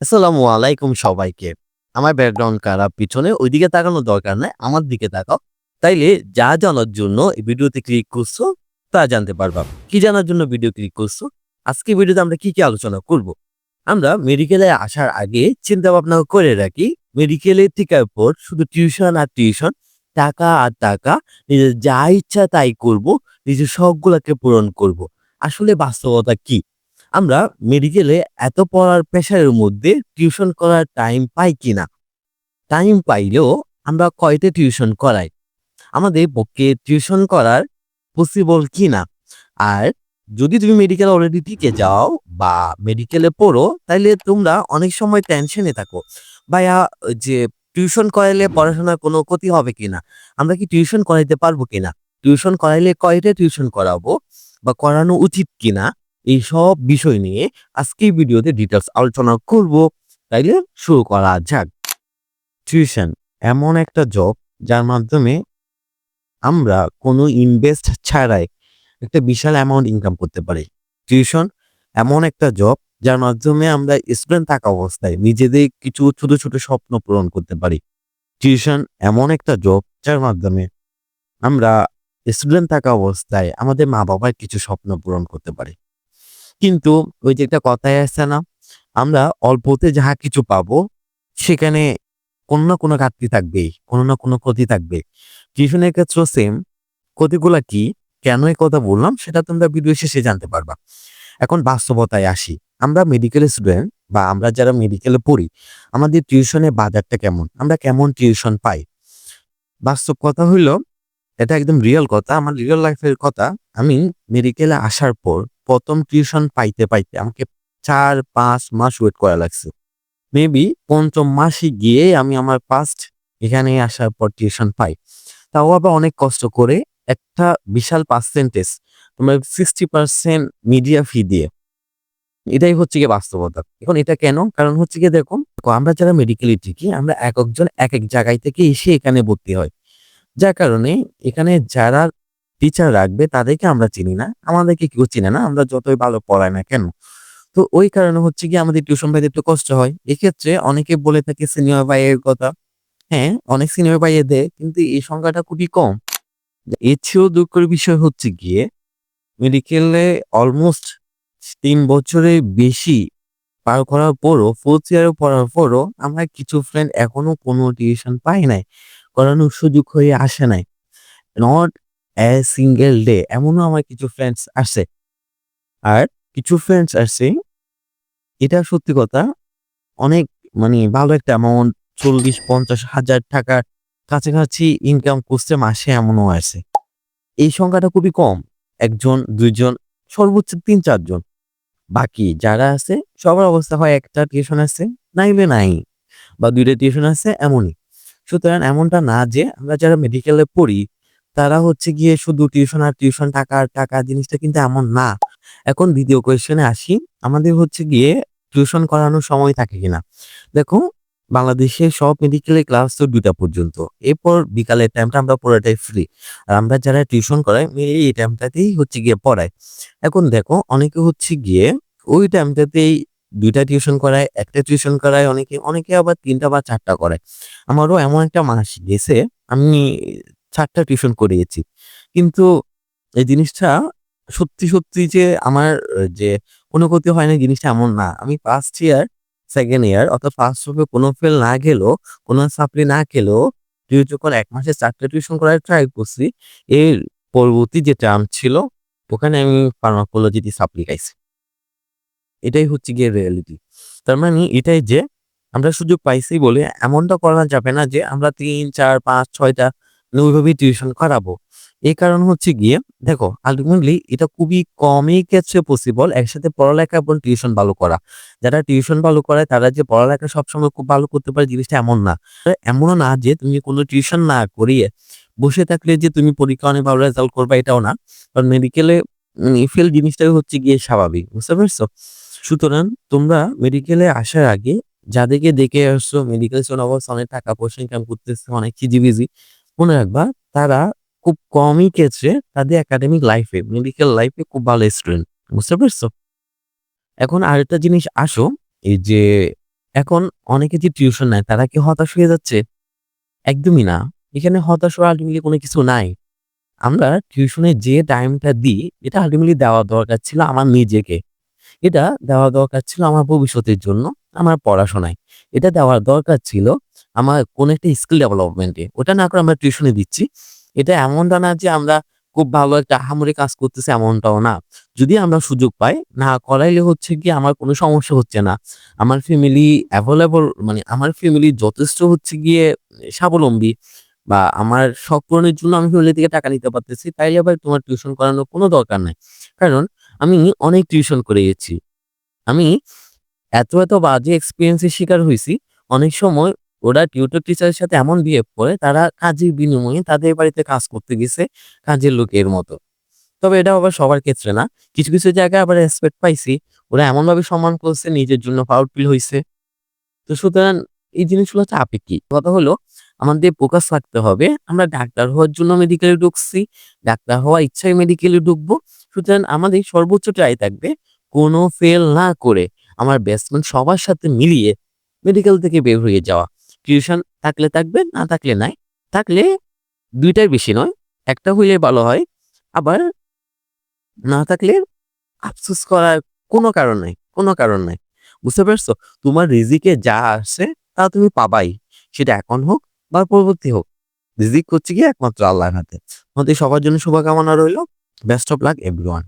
আসসালামু আলাইকুম সবাইকে। আমার ব্যাকগ্রাউন্ড খারাপ পিছনে ওইদিকে তাকানোর দরকার নাই। আমার দিকে তাকাও। তাইলে যা জানার জন্য এই ভিডিওতে ক্লিক করছ তা জানতে পারবা। কি জানার জন্য ভিডিও ক্লিক করছ? আজকে ভিডিওতে আমরা কি, কি আলোচনা করব? আমরা মেডিকেলে আসার আগে চিন্তা ভাবনা করে রাখি মেডিকেলে টিকার পর শুধু টিউশন আর টিউশন, টাকা আর টাকা, নিজের যা ইচ্ছা তাই করব, নিজের শখগুলাকে পূরণ করব। আসলে বাস্তবতা কি? আমরা মেডিকেলে এত পড়ার প্রেশারের মধ্যে টিউশন করার টাইম পাই কিনা? টাইম পাইলেও আমরা কয়টা টিউশন করাই? আমাদের পক্ষে টিউশন করার পসিবল কি না আর যদি তুমি মেডিকেল অলরেডি টিকে যাও বা মেডিকেলে পড়ো, তাইলে তোমরা অনেক সময় টেনশনে থাকো। ভাইয়া, যে টিউশন করাইলে পড়াশোনার কোনো ক্ষতি হবে কিনা? আমরা কি টিউশন করাইতে পারব কিনা? টিউশন করাইলে কয়টা টিউশন করাবো বা করানো উচিত কিনা? এই সব বিষয় নিয়ে আজকে ভিডিওতে ডিটেলস আলোচনা করব। তাইলে শুরু করা যাক। টিউশন এমন একটা জব যার মাধ্যমে আমরা কোনো ইনভেস্ট ছাড়াই একটা বিশাল অ্যামাউন্ট ইনকাম করতে পারি। টিউশন এমন একটা জব যার মাধ্যমে আমরা স্টুডেন্ট থাকা অবস্থায় নিজেদের কিছু ছোট, ছোট স্বপ্ন পূরণ করতে পারি। টিউশন এমন একটা জব যার মাধ্যমে আমরা স্টুডেন্ট থাকা অবস্থায় আমাদের মা-বাবার কিছু স্বপ্ন পূরণ করতে পারি। কিন্তু ওই যে একটা কথায় আসছে না? আমরা অল্পতে যাহা কিছু পাবো সেখানে কোনো না কোনো ঘাটতি থাকবেই। কোনো না কোনো ক্ষতি থাকবে। টিউশনের ক্ষেত্রেও সেম। ক্ষতিগুলা কি? কেন এই কথা বললাম সেটা তোমরা ভিডিও শেষে জানতে পারবা। এখন বাস্তবতায় আসি। আমরা মেডিকেল স্টুডেন্ট বা আমরা যারা মেডিকেলে পড়ি, আমাদের টিউশনের বাজারটা কেমন? আমরা কেমন টিউশন পাই? বাস্তব কথা হইল এটা একদম রিয়াল কথা। আমার রিয়েল লাইফের কথা। আমি মেডিকেলে আসার পর ১ম টিউশন পাইতে, পাইতে আমাকে ৪-৫ মাস ওয়েট করা লাগছে। মেবি পঞ্চম মাসে গিয়ে আমি আমার ফার্স্ট এখানে আসার পর টিউশন পাই। তাও আবার অনেক কষ্ট করে একটা বিশাল পার্সেন্টেজ তোমরা 60% মিডিয়া ফি দিয়ে। এটাই হচ্ছে গিয়ে বাস্তবতা। এখন এটা কেন? কারণ হচ্ছে গিয়ে দেখো, আমরা যারা মেডিকেলে টিকি আমরা এক একজন এক এক জায়গায় থেকে এসে এখানে ভর্তি হয়। যার কারণে এখানে যারা টিচার রাখবে তাদেরকে আমরা চিনি না। আমাদেরকে কেউ চিনে না। আমরা যতই ভালো পড়াই না কেন? তো ওই কারণে হচ্ছে গিয়ে আমাদের টিউশন পাইতে একটু কষ্ট হয়। এক্ষেত্রে অনেকে বলে থাকে সিনিয়র ভাইয়ের কথা। হ্যাঁ, অনেক সিনিয়র ভাইয়া দেয় কিন্তু এই সংখ্যাটা খুবই কম। এর চেয়েও দুঃখের বিষয় হচ্ছে গিয়ে মেডিকেলে অলমোস্ট তিন বছরের বেশি পার করার পরও ফোর্থ ইয়ারে পড়ার পরও আমরা কিছু ফ্রেন্ড এখনও কোনো টিউশন পাই নাই। করানোর সুযোগ হয়ে আসে নাই। নট এ সিঙ্গেল ডে এমনও আমার কিছু ফ্রেন্ডস আছে। আর কিছু ফ্রেন্ডস আছে, এটা সত্যি কথা, অনেক মানে ভালো একটা অ্যামাউন্ট ৪০-৫০ হাজার টাকার কাছাকাছি ইনকাম করছে মাসে এমনও আছে। এই সংখ্যাটা খুবই কম। একজন, দুইজন, সর্বোচ্চ তিন, চারজন বাকি যারা আছে, সবার অবস্থা হয় একটা টিউশন আছে নাইলে নাই, বা দুইটা টিউশন আছে, এমনই। সুতরাং এমনটা না যে আমরা যারা মেডিকেলে পড়ি তারা হচ্ছে গিয়ে শুধু টিউশন আর টিউশন টাকা আর টাকা জিনিসটা কিন্তু এমন না। এখন দ্বিতীয় কোয়েশ্চেনে আসি। আমাদের হচ্ছে গিয়ে টিউশন করানোর সময় থাকে কিনা? দেখো বাংলাদেশে সব মেডিকেলে ক্লাস তো ২ টা পর্যন্ত। এরপর বিকালের টাইমটা আমরা পুরাটাই ফ্রি। আর আমরা যারা টিউশন করাই এই টাইমটাতেই হচ্ছে গিয়ে পড়াই। এখন দেখো অনেকে হচ্ছে গিয়ে ওই টাইমটাতেই ২ টা টিউশন করায়, একটা টিউশন করায় অনেকে, অনেকে আবার তিনটা বা ৪ টা করায়। আমারও এমন একটা মাস গেছে আমি ৪ টা টিউশন করিয়েছি। কিন্তু এই জিনিসটা সত্যি, সত্যি যে আমার যে ক্ষতি হয় নাই জিনিসটা এমন না। আমি ফার্স্ট ইয়ার, সেকেন্ড ইয়ার অর্থাৎ ফার্স্ট গ্রুপে কোনো ফেল না গেলেও, কোনো সাপ্লি না খেলেও যখন ১ মাসে ৪ টা টিউশন করার ট্রাই করছি, এর পরবর্তী যে টার্ম ছিল ওখানে আমি ফার্মাকোলজিতে সাপ্লি খাইছি। এটাই হচ্ছে গিয়ে রিয়ালিটি। তার মানে এটাই যে আমরা সুযোগ পাইছি বলে এমনটা করা যাবে না যে আমরা ৩, ৪, ৫, ৬ মানে ওইভাবেই টিউশন করাবো। এই কারণ হচ্ছে গিয়ে দেখো আল্টিমেটলি এটা খুবই কমই ক্ষেত্রে পসিবল একসাথে পড়ালেখা এবং টিউশন ভালো করা। যারা টিউশন ভালো করায় তারা যে পড়ালেখা সবসময় খুব ভালো করতে পারে জিনিসটা এমন না। এমনও না যে তুমি কোনো টিউশন না করিয়ে বসে থাকলে যে তুমি পরীক্ষা অনেক ভালো রেজাল্ট করবে এটাও না। কারণ মেডিকেলে মানে ফেল জিনিসটাই হচ্ছে গিয়ে স্বাভাবিক। বুঝতে পারছ? সুতরাং তোমরা মেডিকেলে আসার আগে যাদেরকে দেখে আসছো মেডিকেল অনেক টাকা পয়সা ইনকাম করতেছে, অনেক চিজি-বিজি মনে রাখবা তারা খুব কমই ক্ষেত্রে তাদের একাডেমিক লাইফে, মেডিকেল লাইফে খুব ভালো স্টুডেন্ট। বুঝতে পারছ? এখন আরেকটা জিনিস আসো এই যে এখন অনেকে যে টিউশন নেয় তারা কি হতাশ হয়ে যাচ্ছে একদমই না এখানে হতাশ হওয়ার আলটিমেটলি কোনো কিছু নাই আমরা টিউশনে যে টাইমটা দিই এটা আলটিমেটলি দেওয়া দরকার ছিল আমার নিজেকে এটা দেওয়া দরকার ছিল আমার ভবিষ্যতের জন্য আমার পড়াশোনায় এটা দেওয়ার দরকার ছিল আমার কোন একটা স্কিল ডেভেলপমেন্টে ওটা না করে আমরা টিউশনে দিচ্ছি। এটা এমনটা না যে আমরা খুব ভালো একটা আহামরি কাজ করতেছি এমনটাও না। যদি আমরা সুযোগ পাই, না করাইলে হচ্ছে কি আমার কোনো সমস্যা হচ্ছে না। আমার ফ্যামিলি অ্যাভেলেবল মানে আমার ফ্যামিলি যথেষ্ট হচ্ছে গিয়ে স্বাবলম্বী বা আমার শখ পূরণের জন্য আমি ফ্যামিলি থেকে টাকা নিতে পারতেছি, তাইলে আবার তোমার টিউশন করানোর কোনো দরকার নাই। কারণ আমি অনেক টিউশন করে গেছি। আমি এত এত বাজে এক্সপিরিয়েন্সের শিকার হয়েছি। অনেক সময় ওরা টিউটর টিচারের সাথে এমন বিহেভ করে, তারা কাজের বিনিময়ে তাদের বাড়িতে কাজ করতে গেছে কাজের লোকের মতো। তবে এটা আবার সবার ক্ষেত্রে না। কিছু কিছু জায়গায় আবার রেসপেক্ট পাইছি। ওরা এমনভাবে সম্মান করছে, নিজের জন্য প্রাউড ফিল হয়েছে তো সুতরাং এই জিনিসগুলো হচ্ছে আপেক্ষিক। কথা হলো, আমাদের ফোকাস রাখতে হবে, আমরা ডাক্তার হওয়ার জন্য মেডিকেলে ঢুকছি, ডাক্তার হওয়ার ইচ্ছায় মেডিকেলে ঢুকবো। সুতরাং আমাদের সর্বোচ্চ ট্রাই থাকবে, কোনো ফেল না করে আমার ব্যাটসম্যান সবার সাথে মিলিয়ে মেডিকেল থেকে বের হয়ে যাওয়া। টিউশন থাকলে থাকবে, না থাকলে নাই। থাকলে দুইটার বেশি নয়, একটা হইলে ভালো হয়, আবার না থাকলে আফসোস করার কোনো কারণ নাই, কোনো কারণ নাই। বুঝতে পারছ? তোমার রিজিকে যা আসে তা তুমি পাবাই। সেটা এখন হোক বা পরবর্তী হোক। রিজিক হচ্ছে কি একমাত্র আল্লাহর হাতে। আমাদের সবার জন্য শুভকামনা রইল। Best of luck everyone